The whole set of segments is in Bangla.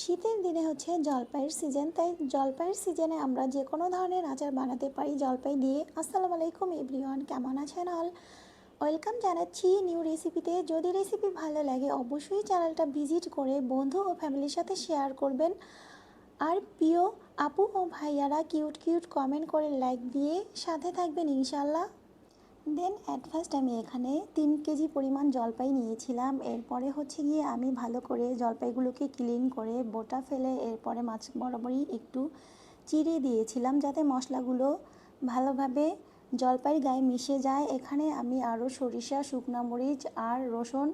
শীতের দিনে হচ্ছে জলপাইয়ের সিজন তাই জলপাইয়ের সিজনে আমরা যে কোনো ধরনের আচার বানাতে পারি জলপাই দিয়ে। আসসালামু আলাইকুম এভরিওয়ান, কেমন আছেন অল ওয়েলকাম জানাচ্ছি নিউ রেসিপিতে যদি রেসিপি ভালো লাগে, অবশ্যই চ্যানেলটা ভিজিট করে বন্ধু ও ফ্যামিলির সাথে শেয়ার করবেন। আর প্রিয় আপু ও ভাইয়ারা কিউট কিউট কমেন্ট করে লাইক দিয়ে সাথে থাকবেন ইনশাল্লাহ দেন অ্যাট ফার্স্ট আমি এখানে তিন কেজি পরিমাণ জলপাই নিয়েছিলাম। এরপরে হচ্ছে গিয়ে আমি ভালো করে জলপাইগুলোকে ক্লিন করে বোটা ফেলে এরপরে মাছ বরাবরই একটু চিড়ে দিয়েছিলাম যাতে মশলাগুলো ভালোভাবে জলপাইয়ের গায়ে মিশে যায়। এখানে আমি আরও সরিষা, শুকনো মরিচ আর রসুন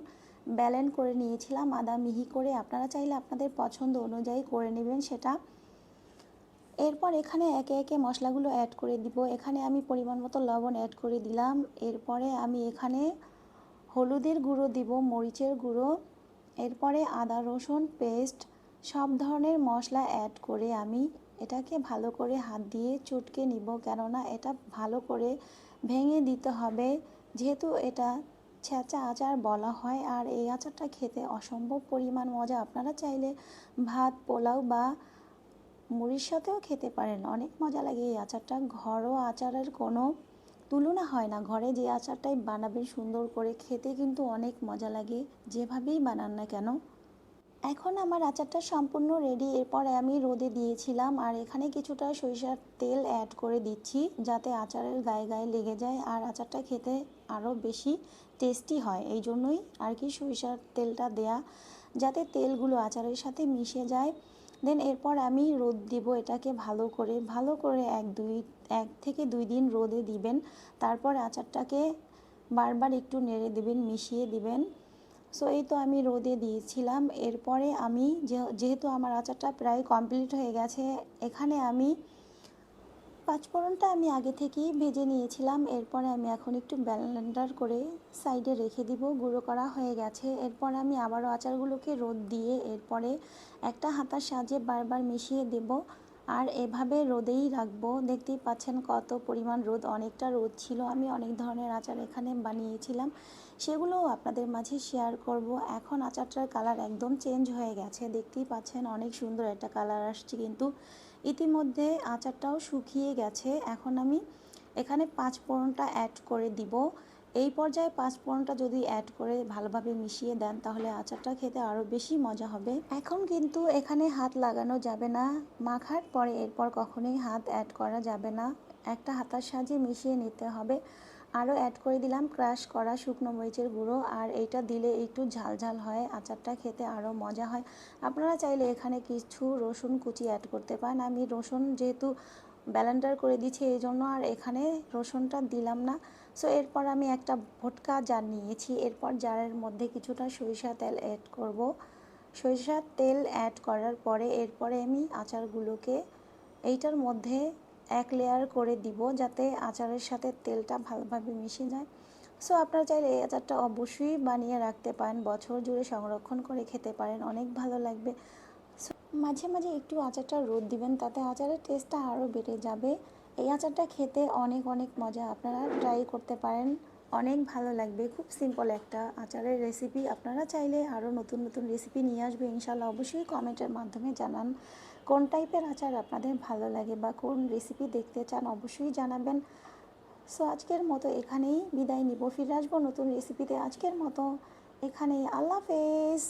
ব্যালেন্ড করে নিয়েছিলাম। আদা মিহি করে। আপনারা চাইলে আপনাদের পছন্দ অনুযায়ী করে নেবেন সেটা। এরপর এখানে একে একে মশলাগুলো অ্যাড করে দিব। এখানে আমি পরিমাণ মতো লবণ অ্যাড করে দিলাম। এরপরে আমি এখানে হলুদের গুঁড়ো দিব, মরিচের গুঁড়ো। এরপরে আদা, রসুন পেস্ট সব ধরনের মশলা অ্যাড করে আমি এটাকে ভালো করে হাত দিয়ে চটকে নিব। কেননা এটা ভালো করে ভেঙে দিতে হবে। যেহেতু এটা ছেঁচা আচার বলা হয়, আর এই আচারটা খেতে অসম্ভব পরিমাণ মজা। আপনারা চাইলে ভাত, পোলাও বা মুড়ির সাথেও খেতে পারেন। অনেক মজা লাগে এই আচারটা। ঘরোয়া আচারের কোনো তুলনা হয় না। ঘরে যে আচারটাই বানাবেন সুন্দর করে খেতে কিন্তু অনেক মজা লাগে। যেভাবেই বানান না কেন। এখন আমার আচারটা সম্পূর্ণ রেডি এরপরে আমি রোদে দিয়েছিলাম আর এখানে কিছুটা সরিষার তেল অ্যাড করে দিচ্ছি যাতে আচারের গায়ে গায়ে লেগে যায় আর আচারটা খেতে আরও বেশি টেস্টি হয়। এই জন্যই আর কি সরিষার তেলটা দেয়া যাতে তেলগুলো আচারের সাথে মিশে যায়। দেন এরপর আমি রোদ দিব এটাকে ভালো করে। ভালো করে এক দুই, এক থেকে দুই দিন রোদে দিবেন। তারপর আচারটাকে বারবার একটু নেড়ে দিবেন, মিশিয়ে দিবেন। সো এই তো আমি রোদে দিয়েছিলাম। এরপরে আমি যেহেতু আমার আচারটা প্রায় কমপ্লিট হয়ে গেছে, এখানে আমি পাঁচফোড়নটা আমি আগে থেকেই ভেজে নিয়েছিলাম। এরপরে আমি এখন একটু ব্যালেন্ডার করে সাইডে রেখে দিব। গুঁড়ো করা হয়ে গেছে। এরপর আমি আবারও আচারগুলোকে রোদ দিয়ে এরপরে একটা হাতার সাহায্যে বারবার মিশিয়ে দেব। আর এভাবে রোদেই রাখব। দেখতেই পাচ্ছেন কত পরিমাণ রোদ। অনেকটা রোদ ছিল। আমি অনেক ধরনের আচার এখানে বানিয়েছিলাম। সেগুলোও আপনাদের মাঝে শেয়ার করব। এখন আচারটার কালার একদম চেঞ্জ হয়ে গেছে। দেখতেই পাচ্ছেন অনেক সুন্দর একটা কালার আসছে কিন্তু ইতিমধ্যে আচারটাও শুকিয়ে গেছে। এখন আমি এখানে পাঁচ ফোড়নটা অ্যাড করে দিব। এই পর্যায়ে পাঁচ ফোড়নটা যদি অ্যাড করে ভালোভাবে মিশিয়ে দেন, তাহলে আচারটা খেতে আরও বেশি মজা হবে। এখন কিন্তু এখানে হাত লাগানো যাবে না। মাখার পরে এরপর কখনোই হাত অ্যাড করা যাবে না। একটা হাতার সাহায্যে মিশিয়ে নিতে হবে। আরও অ্যাড করে দিলাম ক্রাশ করা শুকনো মরিচের গুঁড়ো, আর এইটা দিলে একটু ঝাল ঝাল হয়, আচারটা খেতে আরও মজা হয়। আপনারা চাইলে এখানে কিছু রসুন কুচি অ্যাড করতে পারেন। আমি রসুন যেহেতু ব্যালেন্ডার করে দিচ্ছি এই জন্য, আর এখানে রসুনটা দিলাম না। সো এরপর আমি একটা ভোটকা জার নিয়েছি। এরপর জারের মধ্যে কিছুটা সরিষা তেল অ্যাড করব। সরিষার তেল অ্যাড করার পরে, এরপরে আমি আচারগুলোকে এইটার মধ্যে এক লেয়ার করে দিব যাতে আচারের সাথে তেলটা ভালোভাবে মিশে যায়। সো আপনারা চাইলে এই আচারটা অবশ্যই বানিয়ে রাখতে পারেন। বছর জুড়ে সংরক্ষণ করে খেতে পারেন। অনেক ভালো লাগবে। সো মাঝে মাঝে একটু আচারটা রোদ দিবেন, তাতে আচারের টেস্টটা আরও বেড়ে যাবে। এই আচারটা খেতে অনেক অনেক মজা। আপনারা ট্রাই করতে পারেন। অনেক ভালো লাগবে। খুব সিম্পল একটা আচারের রেসিপি আপনারা চাইলে আরও নতুন নতুন রেসিপি নিয়ে আসবে। ইনশাল্লাহ অবশ্যই কমেন্টের মাধ্যমে জানান। কোন টাইপের আচার আপনাদের ভালো লাগে বা কোন রেসিপি দেখতে চান অবশ্যই জানাবেন। সো আজকের মতো এখানেই বিদায় নিব। ফিরে আসব নতুন রেসিপিতে আজকের মতো। এখানেই আল্লাহ হাফেজ।